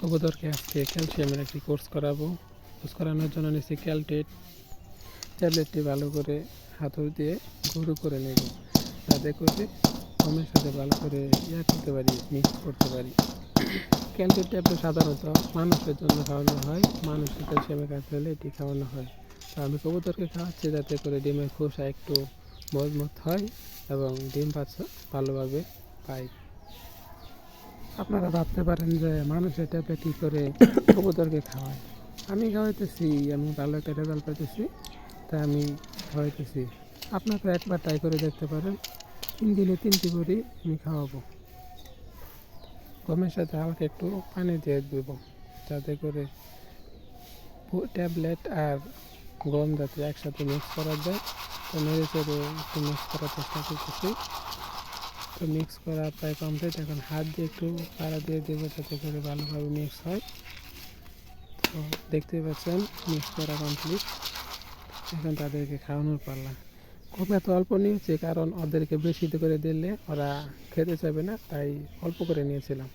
কবুতরকে আজকে ক্যালসিয়ামের একটি কোর্স করাবো। কোর্স করানোর জন্য নিচ্ছি ক্যালটেট ট্যাবলেটটি ভালো করে হাতুর দিয়ে গুঁড়ো করে নেব। যাতে করে গমের সাথে ভালো করে ইয়া করতে পারি মিক্স করতে পারি। ক্যালটেট ট্যাবলেট সাধারণত মানুষের জন্য খাওয়ানো হয়, মানুষের ক্যালসিয়ামের কাছে হলে এটি খাওয়ানো হয়। তো আমি কবুতরকে খাওয়াচ্ছি যাতে করে ডিমের খোসা একটু মজবুত হয় এবং ডিম বাচ্চা ভালোভাবে পাই আপনারা ভাবতে পারেন যে মানুষ এটাতে কী করে কবুতরকে খাওয়ায়। আমি খাওয়াইতেছি আমি ভালো একটা রেজাল্ট পাইতেছি তাই আমি খাওয়াইতেছি। আপনারা একবার ট্রাই করে দেখতে পারেন। তিন দিনে তিনটি করে আমি খাওয়াবো। গমের সাথে হালকা একটু পানি দিয়ে দেবো যাতে করে ট্যাবলেট আর গম যাতে একসাথে মিক্স করা যায়। তো নেড়ে চেড়ে একটু মিক্স করার চেষ্টা করতেছি। তো মিক্স করা প্রায় কমপ্লিট এখন হাত দিয়ে একটু পাড়া দিয়ে দেবো যাতে করে ভালোভাবে মিক্স হয়। তো দেখতে পাচ্ছেন মিক্স করা কমপ্লিট এখন তাদেরকে খাওয়ানোর পারলাম খুব এত অল্প নিয়েছি, কারণ ওদেরকে বেশি করে দিলে ওরা খেতে চাইবে না, তাই অল্প করে নিয়েছিলাম।